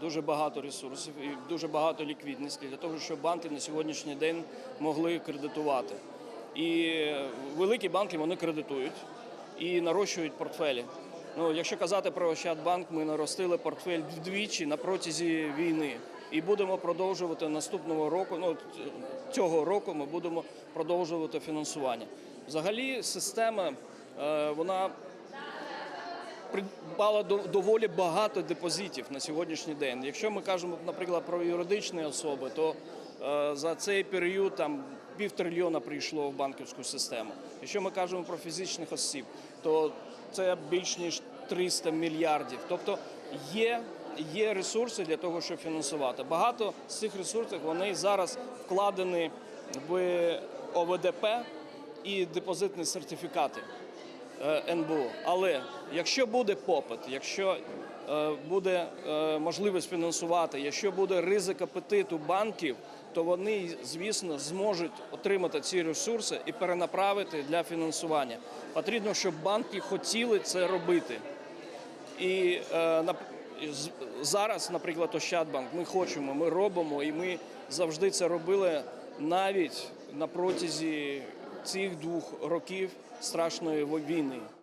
дуже багато ресурсів і дуже багато ліквідності для того, щоб банки на сьогоднішній день могли кредитувати. І великі банки вони кредитують і нарощують портфелі. Ну, якщо казати про Ощадбанк, ми наростили портфель вдвічі на протязі війни. І будемо продовжувати наступного року. Ну цього року ми будемо продовжувати фінансування. Взагалі, система е, вона придбала доволі багато депозитів на сьогоднішній день. Якщо ми кажемо, наприклад, про юридичні особи, то е, за цей період там півтрильйона прийшло в банківську систему. Якщо ми кажемо про фізичних осіб, то це більш ніж 300 мільярдів. Тобто є, є ресурси для того, щоб фінансувати. Багато з цих ресурсів вони зараз вкладені в ОВДП і депозитні сертифікати. Е, НБУ. Але якщо буде попит, якщо е, буде е, можливість фінансувати, якщо буде ризик апетиту банків, то вони, звісно, зможуть отримати ці ресурси і перенаправити для фінансування. Потрібно, щоб банки хотіли це робити. І зараз, наприклад, Ощадбанк, ми хочемо, ми робимо, і ми завжди це робили навіть на протязі цих двох років страшної війни.